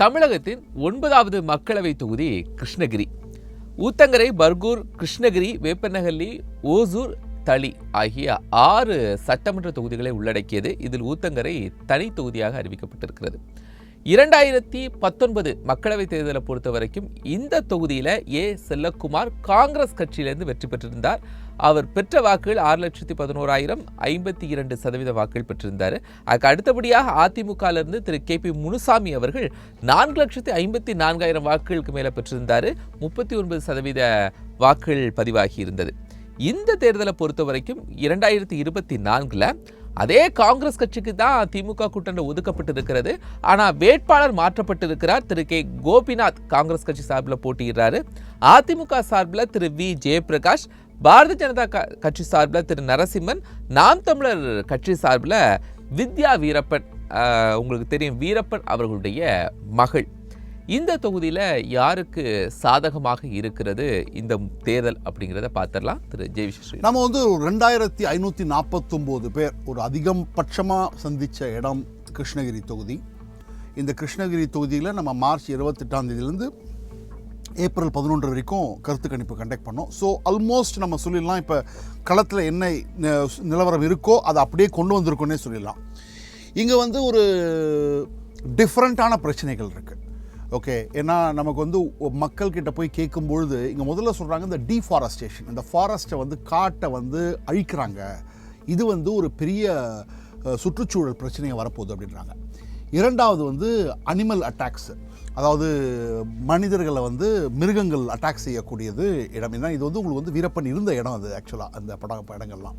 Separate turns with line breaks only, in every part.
தமிழகத்தின் ஒன்பதாவது மக்களவை தொகுதி கிருஷ்ணகிரி. ஊத்தங்கரை பர்கூர் கிருஷ்ணகிரி வேப்பநகல்லி ஓசூர் தளி ஆகிய ஆறு சட்டமன்ற தொகுதிகளை உள்ளடக்கியது இதில் ஊத்தங்கரை தனி தொகுதியாக அறிவிக்கப்பட்டிருக்கிறது. இரண்டாயிரத்தி பத்தொன்பது மக்களவைத் தேர்தலை பொறுத்த வரைக்கும் இந்த தொகுதியில் ஏ செல்லக்குமார் காங்கிரஸ் கட்சியிலிருந்து வெற்றி பெற்றிருந்தார். அவர் பெற்ற வாக்குகள் ஆறு லட்சத்தி பதினோராயிரம் ஐம்பத்தி இரண்டு சதவீத வாக்குகள் பெற்றிருந்தார். அதுக்கு அடுத்தபடியாக அதிமுகவிலிருந்து திரு கே பி முனுசாமி அவர்கள் நான்கு லட்சத்தி ஐம்பத்தி நான்காயிரம் வாக்குகளுக்கு மேலே பெற்றிருந்தார். முப்பத்தி ஒன்பது சதவீத வாக்குகள் பதிவாகி இருந்தது. இந்த தேர்தலை பொறுத்த வரைக்கும் இரண்டாயிரத்தி இருபத்தி நான்கில் அதே காங்கிரஸ் கட்சிக்கு தான் திமுக கூட்டணி ஒதுக்கப்பட்டிருக்கிறது. ஆனால் வேட்பாளர் மாற்றப்பட்டிருக்கிறார். திரு கே கோபிநாத் காங்கிரஸ் கட்சி சார்பில் போட்டியிடுறாரு. அதிமுக சார்பில் திரு வி ஜெயபிரகாஷ் பாரதிய ஜனதா க- கட்சி சார்பில் திரு நரசிம்மன் நாம் தமிழர் கட்சி சார்பில் வித்யா வீரப்பன் உங்களுக்கு தெரியும் வீரப்பன் அவர்களுடைய மகள். இந்த தொகுதியில் யாருக்கு சாதகமாக இருக்கிறது இந்த தேர்தல் அப்படிங்கிறத பார்த்துடலாம். திரு. ஜெய் விஸ்வஸ்ரீ
நம்ம வந்து ஒரு ரெண்டாயிரத்தி ஐநூற்றி நாற்பத்தொம்போது பேர் ஒரு அதிகம் பட்சமாக சந்தித்த இடம் கிருஷ்ணகிரி தொகுதி. இந்த கிருஷ்ணகிரி தொகுதியில் நம்ம மார்ச் இருபத்தெட்டாம் தேதியிலேருந்து ஏப்ரல் பதினொன்று வரைக்கும் கருத்து கணிப்பு கண்டக்ட் பண்ணோம். ஸோ ஆல்மோஸ்ட் நம்ம சொல்லிடலாம் இப்போ களத்தில் என்ன நிலவரம் இருக்கோ அதை அப்படியே கொண்டு வந்திருக்கோன்னே சொல்லிடலாம். இங்கே வந்து ஒரு டிஃப்ரெண்ட்டான பிரச்சனைகள் இருக்குது ஓகே ஏன்னா நமக்கு வந்து மக்கள்கிட்ட போய் கேட்கும் பொழுது இங்கே முதல்ல சொல்கிறாங்க இந்த டீஃபாரஸ்டேஷன் இந்த ஃபாரஸ்ட்டை வந்து காட்டை வந்து அழிக்கிறாங்க. இது வந்து ஒரு பெரிய சுற்றுச்சூழல் பிரச்சனையை வரப்போகுது அப்படின்றாங்க. இரண்டாவது வந்து அனிமல் அட்டாக்ஸு அதாவது மனிதர்களை வந்து மிருகங்கள் அட்டாக் செய்யக்கூடியது இடம். ஏன்னா இது வந்து உங்களுக்கு வந்து வீரப்பன் இருந்த இடம் அது ஆக்சுவலாக அந்த படம் இடங்கள்லாம்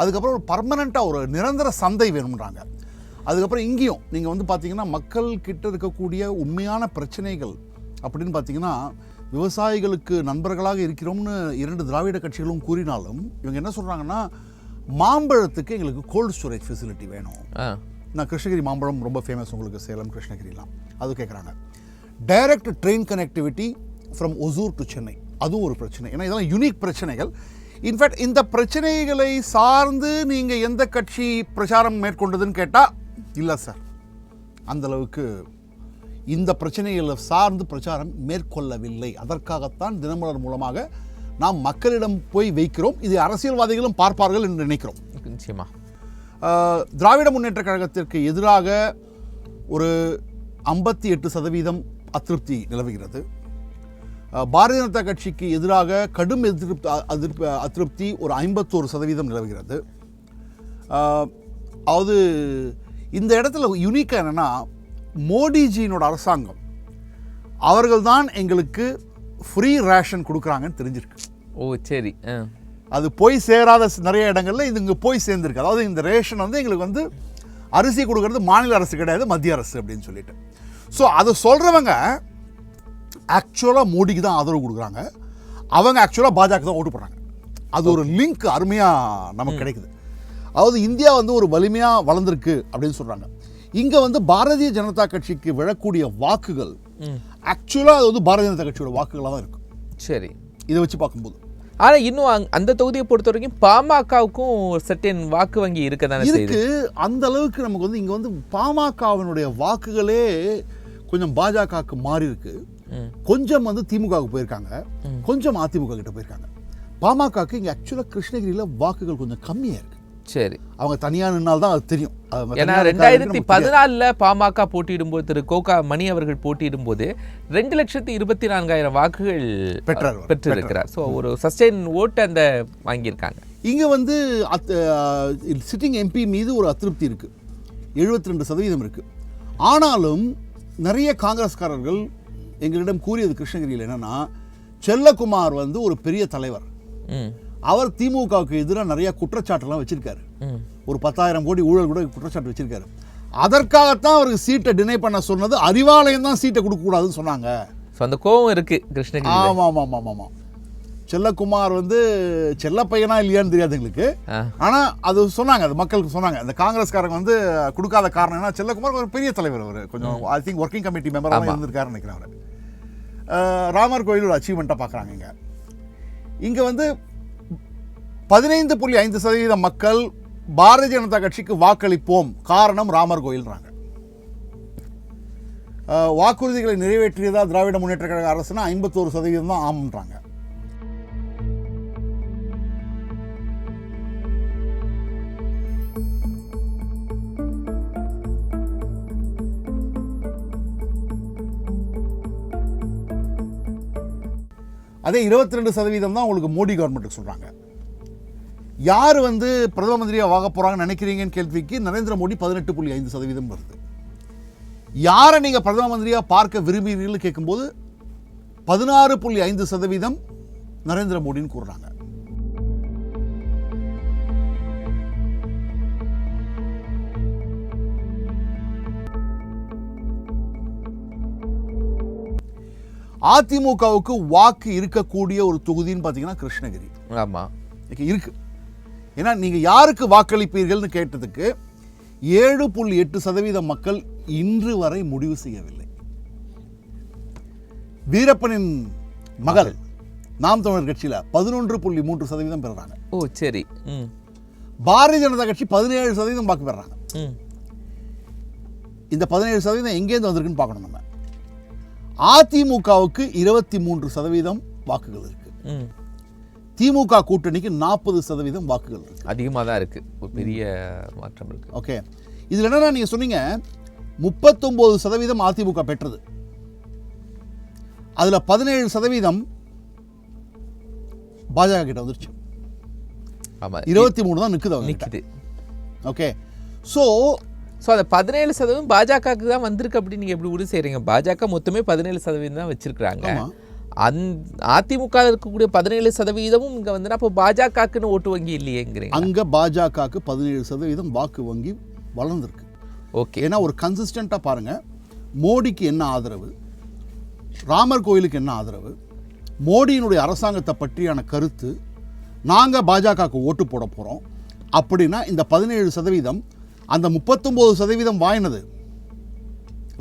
அதுக்கப்புறம் ஒரு பர்மனெண்ட்டாக ஒரு நிரந்தர சந்தை வேணும்ன்றாங்க. அதுக்கப்புறம் இங்கேயும் நீங்கள் வந்து பார்த்தீங்கன்னா மக்கள் கிட்ட இருக்கக்கூடிய உண்மையான பிரச்சனைகள் அப்படின்னு பார்த்தீங்கன்னா விவசாயிகளுக்கு நண்பர்களாக இருக்கிறோம்னு இரண்டு திராவிட கட்சிகளும் கூறினாலும் இவங்க என்ன சொல்கிறாங்கன்னா மாம்பழத்துக்கு எங்களுக்கு கோல்டு ஸ்டோரேஜ் ஃபெசிலிட்டி வேணும். நான் கிருஷ்ணகிரி மாம்பழம் ரொம்ப ஃபேமஸ் உங்களுக்கு சேலம் கிருஷ்ணகிரிலாம். அது கேட்குறாங்க direct train connectivity from Hosur to Chennai அதுவும் ஒரு பிரச்சனை. ஏன்னா இதெல்லாம் யூனிக் பிரச்சனைகள். இன்ஃபேக்ட் இந்த பிரச்சனைகளை சார்ந்து நீங்கள் எந்த கட்சி பிரச்சாரம் மேற்கொண்டதுன்னு கேட்டால் இல்லை சார் அந்த அளவுக்கு இந்த பிரச்சனைகளை சார்ந்து பிரச்சாரம் மேற்கொள்ளவில்லை. அதற்காகத்தான் தினமலர் மூலமாக நாம் மக்களிடம் போய் வைக்கிறோம். இது அரசியல்வாதிகளும் பார்ப்பார்கள் என்று நினைக்கிறோம்.
நிச்சயமா.
ஆஹ், திராவிட முன்னேற்ற கழகத்திற்கு எதிராக ஒரு ஐம்பத்தி எட்டு சதவீதம் அதிருப்தி நிலவுகிறது. பாரதிய ஜனதா கட்சிக்கு எதிராக கடும் எதிர்ப்பு அதிருப்தி அதிருப்தி ஒரு ஐம்பத்தோரு சதவீதம் நிலவுகிறது. அதாவது இந்த இடத்துல யுனிக்காக என்னென்னா மோடிஜியினோட அரசாங்கம் அவர்கள்தான் எங்களுக்கு ஃப்ரீ ரேஷன் கொடுக்குறாங்கன்னு தெரிஞ்சிருக்கு.
ஓ சரி.
அது போய் சேராத நிறைய இடங்கள்ல இது இங்கே போய் சேர்ந்துருக்கு. அதாவது இந்த ரேஷன் வந்து எங்களுக்கு வந்து அரிசி கொடுக்கறது மாநில அரசு கிடையாது மத்திய அரசு அப்படின்னு சொல்லிட்டு. ஸோ அதை சொல்கிறவங்க ஆக்சுவலாக மோடிக்கு தான் ஆதரவு கொடுக்குறாங்க. அவங்க ஆக்சுவலாக பாஜக தான் ஓட்டு போடுறாங்க. அது ஒரு லிங்க் அருமையாக நமக்கு கிடைக்குது. அதாவது இந்தியா வந்து ஒரு வலிமையாக வளர்ந்துருக்கு அப்படின்னு சொல்கிறாங்க இங்கே வந்து பாரதிய ஜனதா கட்சிக்கு விழக்கூடிய வாக்குகள் ஆக்சுவலாக அது வந்து பாரதிய ஜனதா கட்சியோட வாக்குகளாக தான் இருக்கும்
சரி.
இதை வச்சு பார்க்கும்போது.
ஆனா இன்னும் அந்த தொகுதியை பொறுத்த வரைக்கும் பாமகவுக்கும் சர்டன் வாக்கு வங்கி இருக்க தானே
இருக்கு அந்த அளவுக்கு நமக்கு வந்து இங்க வந்து பாமகவினுடைய வாக்குகளே கொஞ்சம் பாஜகவுக்கு மாறி இருக்கு. கொஞ்சம் வந்து திமுகவுக்கு போயிருக்காங்க. கொஞ்சம் அதிமுக கிட்ட போயிருக்காங்க. பாமகவுக்கு இங்க ஆக்சுவலா கிருஷ்ணகிரியில வாக்குகள் கொஞ்சம் கம்மியா இருக்கு.
சரி.
அவங்க தனியா நின்னால் தான் அது தெரியும்.
ஏன்னா ரெண்டாயிரத்தி. பதினாலுல பாமக போட்டியிடும் போது திரு கோகா மணி அவர்கள் போட்டியிடும் போது ரெண்டு லட்சத்தி இருபத்தி நான்காயிரம் வாக்குகள்
பெற்றார்.
பெற்றிருக்கிறார். ஸோ ஒரு சஸ்டெயின் ஓட்டு அந்த வாங்கியிருக்காங்க.
இங்க வந்து சிட்டிங் எம்பி மீது ஒரு அதிருப்தி இருக்கு. 72% ரெண்டு சதவீதம் இருக்கு. ஆனாலும் நிறைய காங்கிரஸ்காரர்கள் எங்களிடம் கூறியது கிருஷ்ணகிரியில் என்னன்னா செல்லகுமார் வந்து ஒரு பெரிய தலைவர். அவர் திமுகவுக்கு எதிராக நிறைய குற்றச்சாட்டுலாம் வச்சிருக்காரு. ஒரு பத்தாயிரம் கோடி ஊழல் கூட குற்றச்சாட்டு வச்சிருக்காரு. அதற்காகத்தான் அவருக்கு சீட்டை டினை பண்ண சொன்னது அறிவாலயம் தான் சீட்டை கொடுக்கக்கூடாதுன்னு சொன்னாங்க.
அந்த கோவம் இருக்கு கிருஷ்ணகிரி
ஆமாம் ஆமாம் ஆமாம் ஆமாம் செல்லக்குமார் வந்து செல்ல பையனா இல்லையான்னு தெரியாது எங்களுக்கு.
ஆ.
ஆனால் அது சொன்னாங்க அது மக்களுக்கு சொன்னாங்க. அந்த காங்கிரஸ்காரங்க வந்து கொடுக்காத காரணம் என்ன செல்லக்குமார் ஒரு பெரிய தலைவர் அவர். கொஞ்சம் ஐ திங்க் ஒர்க்கிங் கமிட்டி மெம்பராக இருந்திருக்காருன்னு நினைக்கிறேன் அவர். ராமர் கோயில் ஒரு அச்சீவ்மெண்ட்டாக பார்க்குறாங்க இங்கே. இங்கே வந்து பதினைந்து புள்ளி ஐந்து சதவீத மக்கள் பாரதிய ஜனதா கட்சிக்கு வாக்களிப்போம். காரணம் ராமர் கோயில்ன்றாங்க. வாக்குறுதிகளை நிறைவேற்றியதா திராவிட முன்னேற்ற கழக அரசுனா ஐம்பத்தோரு சதவீதம் தான் ஆமன்றாங்க. அதே இருபத்தி ரெண்டு சதவீதம் தான் உங்களுக்கு மோடி கவர்மெண்ட்டுக்கு சொல்கிறாங்க யார் வந்து பிரதம மந்திரியாக வாங்க போகிறாங்கன்னு நினைக்கிறீங்கன்னு கேள்விக்கு நரேந்திர மோடி பதினெட்டு புள்ளி ஐந்து சதவீதம் வருது. யாரை நீங்கள் பிரதம மந்திரியாக பார்க்க விரும்புகிறீர்கள் கேட்கும்போது பதினாறு புள்ளி ஐந்து சதவீதம் நரேந்திர மோடின்னு கூறுறாங்க. அதிமுகவுக்கு வாக்கு இருக்கக்கூடிய ஒரு தொகுதின்னு பார்த்தீங்கன்னா கிருஷ்ணகிரி.
ஆமா.
இன்னைக்கு இருக்கு. ஏன்னா நீங்கள் யாருக்கு வாக்களிப்பீர்கள்னு கேட்டதுக்கு ஏழு புள்ளி எட்டு சதவீத மக்கள் இன்று வரை முடிவு செய்யவில்லை. வீரப்பனின் மகள் நாம் தமிழர் கட்சியில் பதினொன்று புள்ளி மூன்று சதவீதம் பெறுறாங்க.
ஓ சரி. ம்.
பாரதிய ஜனதா கட்சி பதினேழு சதவீதம் வாக்கு பெறுறாங்க
ம்.
இந்த பதினேழு சதவீதம் எங்கேருந்து வந்திருக்குன்னு பார்க்கணும் நம்ம. அதிமுகவுக்கு இருபத்தி மூன்று சதவீதம் வாக்குகள் இருக்கு. திமுக கூட்டணிக்கு நாற்பது சதவீதம் வாக்குகள் இருக்கு.
அதிகமாக தான் இருக்கு. ஒரு பெரிய மாற்றம் இருக்கு.
ஓகே. இதில் என்னன்னா நீங்கள் சொன்னீங்க முப்பத்தொம்போது சதவீதம் அதிமுக பெற்றது. அதில் பதினேழு சதவீதம் பாஜக கிட்ட வந்துருச்சு. இருபத்தி மூணு தான் நிற்குது
நிக்குது.
ஓகே. ஸோ
ஸோ அந்த பதினேழு சதவீதம் பாஜகவுக்கு தான் வந்திருக்கு அப்படின்னு நீங்க எப்படி உறுதி செய்றீங்க? பாஜக மொத்தமே பதினேழு சதவீதம் தான் வச்சிருக்காங்க
ஆமா.
அந் அதிமுக இருக்கக்கூடிய பதினேழு சதவீதமும் இங்க வந்து அப்போ பாஜகக்குன்னு ஓட்டு வங்கி இல்லையேங்கிறீங்க
அங்கே பாஜகவுக்கு பதினேழு சதவீதம் வாக்கு வங்கி வளர்ந்துருக்கு.
ஓகே.
ஏன்னா ஒரு கன்சிஸ்டண்ட்டாக பாருங்க. மோடிக்கு என்ன ஆதரவு? ராமர் கோயிலுக்கு என்ன ஆதரவு? மோடியினுடைய அரசாங்கத்தை பற்றியான கருத்து நாங்கள் பாஜகவுக்கு ஓட்டு போட போகிறோம் அப்படின்னா இந்த பதினேழு சதவீதம் அந்த முப்பத்தொம்போது சதவீதம் வாங்கினது.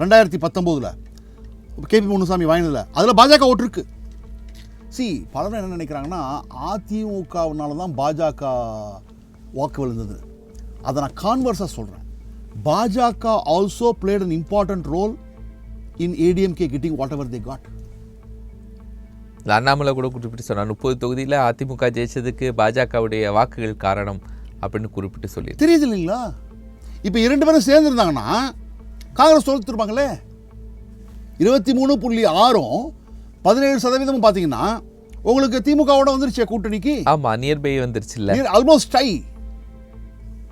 ரெண்டாயிரத்தி பத்தொம்போதில். கேபி முனுசாமி வாங்கினதில். அதில் பாஜக ஓட்டு இருக்கு சி பலரும் என்ன நினைக்கிறாங்கன்னா அதிமுகவினால தான் பாஜக வாக்கு விழுந்தது. அதை நான் கான்வர்ஸாக சொல்கிறேன் பாஜக also played an important role in ADMK getting whatever they got
Annamalai கூட குறிப்பிட்டு சொன்னார். முப்பது தொகுதியில அதிமுக ஜெயிச்சதுக்கு பாஜகவுடைய வாக்குகள் காரணம் அப்படின்னு குறிப்பிட்டு சொல்லி
தெரியுது இல்லைங்களா? இப்போ இரண்டு பேரும் சேர்ந்துருந்தாங்கன்னா காங்கிரஸ் தோற்றுருப்பாங்களே இருபத்தி மூணு புள்ளி ஆறும் பதினேழு சதவீதமும் பார்த்தீங்கன்னா உங்களுக்கு திமுகவோட வந்துருச்சே கூட்டணிக்கு?
ஆமா நியர்பை வந்துருச்சு இல்ல
ஆல்மோஸ்ட் டை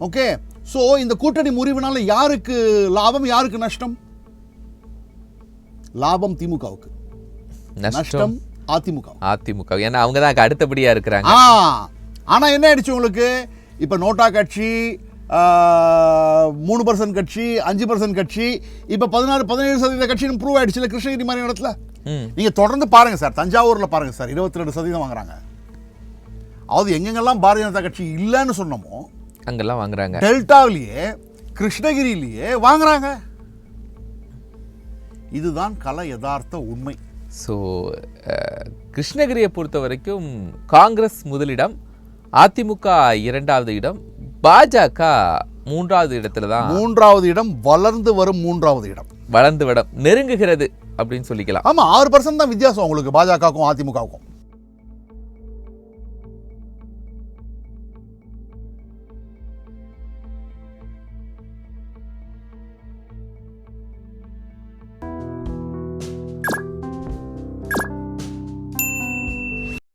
ஓகே ஸோ இந்த கூட்டணி முறிவுனால யாருக்கு லாபம் யாருக்கு நஷ்டம்? லாபம் திமுகவுக்கு.
நஷ்டம்
அதிமுக.
அதிமுக. ஏன்னா அவங்க தான் அடுத்தபடியா இருக்கிறாங்க.
ஆனா என்ன ஆயிடுச்சு உங்களுக்கு? இப்ப நோட்டா கட்சி மூணு பர்சன்ட் கட்சி அஞ்சு பர்சன்ட் கட்சி. இப்ப பதினாறு பதினேழு சதவீத கட்சின்னு ப்ரூவ் ஆயிடுச்சுல கிருஷ்ணகிரி மாதிரி இடத்துல?
ம்.
நீங்க தொடர்ந்து பாருங்க சார். தஞ்சாவூர்ல பாருங்க சார். இருபத்தி ரெண்டு சதவீதம் வாங்குறாங்க. அதாவது எங்கெங்கெல்லாம் பாரதிய ஜனதா கட்சி இல்லைன்னு சொன்னோமோ
அங்கெல்லாம் வாங்குறாங்க.
டெல்டாவிலேயே கிருஷ்ணகிரியிலேயே வாங்குறாங்க. இதுதான் கல யதார்த்த உண்மை.
ஸோ கிருஷ்ணகிரியை பொறுத்த வரைக்கும் காங்கிரஸ் முதலிடம் அதிமுக இரண்டாவது இடம் பாஜக மூன்றாவது இடத்துல தான்
மூன்றாவது இடம் வளர்ந்து வரும் மூன்றாவது இடம்.
வளர்ந்து விடம் நெருங்குகிறது அப்படின்னு சொல்லிக்கலாம்.
ஆமா ஆறு பர்சன்ட் தான் வித்தியாசம் உங்களுக்கு பாஜகவுக்கும் அதிமுகவுக்கும்.